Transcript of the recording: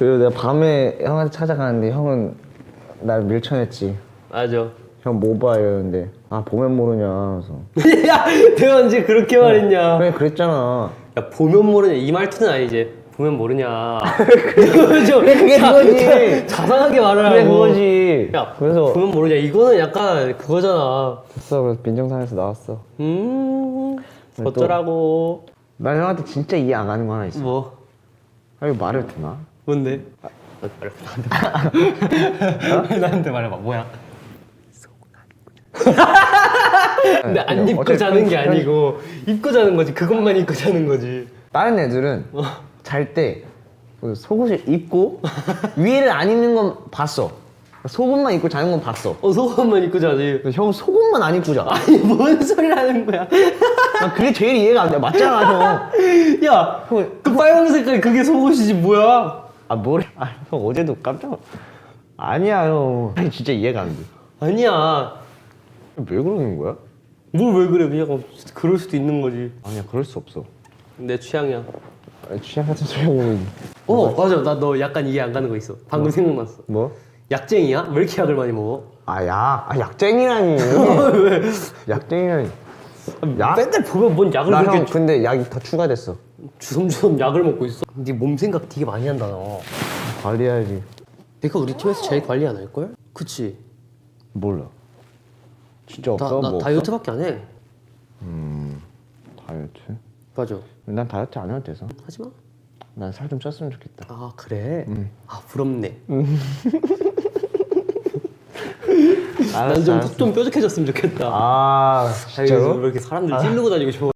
그리고 내가 밤에 형한테 찾아가는데 형은 날 밀쳐냈지. 맞아. 형 뭐봐 이러는데 아 보면 모르냐 그래서 야, 언제 그렇게 말했냐? 그래 그랬잖아. 야, 보면 모르냐? 이 말투는 아니지. 보면 모르냐? 좀 그게 자- 그거지. 자- 자상하게 말하라고. 그래 그거지. 야, 그래서 보면 모르냐? 이거는 약간 그거잖아. 됐어 그래서 민정상에서 나왔어. 음, 또- 어쩌라고. 나 형한테 진짜 이해 안 가는 거 하나 있어. 뭐? 아 이거 말해도 되나? 뭔데? 아, 나한테 말해. 나한테 말해봐. 뭐야? 근데 안 입고 어차피 자는 게 편- 아니고 입고 자는 거지. 그것만 입고 자는 거지. 다른 애들은 어. 잘때 속옷을 입고 위를 안 입는 건 봤어. 속옷만 입고 자는 건 봤어. 어 속옷만 입고 자지. 근데 형 속옷만 안 입고 자. 아니 뭔 소리 하는 거야? 아, 그게 제일 이해가 안 돼. 맞잖아 형. 야, 그 빨간 색깔 그게 속옷이지 뭐야? 아 뭐래? 아, 형 어제도 깜짝. 놀- 아니야 형. 아니 진짜 이해가 안 돼. 아니야. 왜 그러는 거야? 뭘 왜 그래? 그냥 그럴 수도 있는 거지. 아니야 그럴 수 없어. 내 취향이야. 아, 취향 같은 소리 어 맞아. 나 너 약간 이해 안 가는 거 있어. 방금 생각났어. 뭐? 약쟁이야? 왜 이렇게 약을 많이 먹어? 아 약. 아 약쟁이라니. 약쟁이라니. 약? 맨날 보면 뭔 약을 나 그렇게 형 근데 약이 더 추가됐어. 주섬주섬 약을 먹고 있어. 네 몸 생각 되게 많이 한다 너. 관리해야지. 내가 우리 팀에서 제일 관리 안 할 걸? 그치? 몰라. 진짜 나, 없어? 나 뭐 다이어트밖에 안 해. 다이어트? 맞아. 난 다이어트 안 해도 돼서. 하지 마. 난 살 좀 쪘으면 좋겠다. 아 그래? 아 부럽네. 난좀턱좀 뾰족해졌으면 좋겠다. 아 아니, 왜 이렇게 사람들 찌르고 다니고 싶어.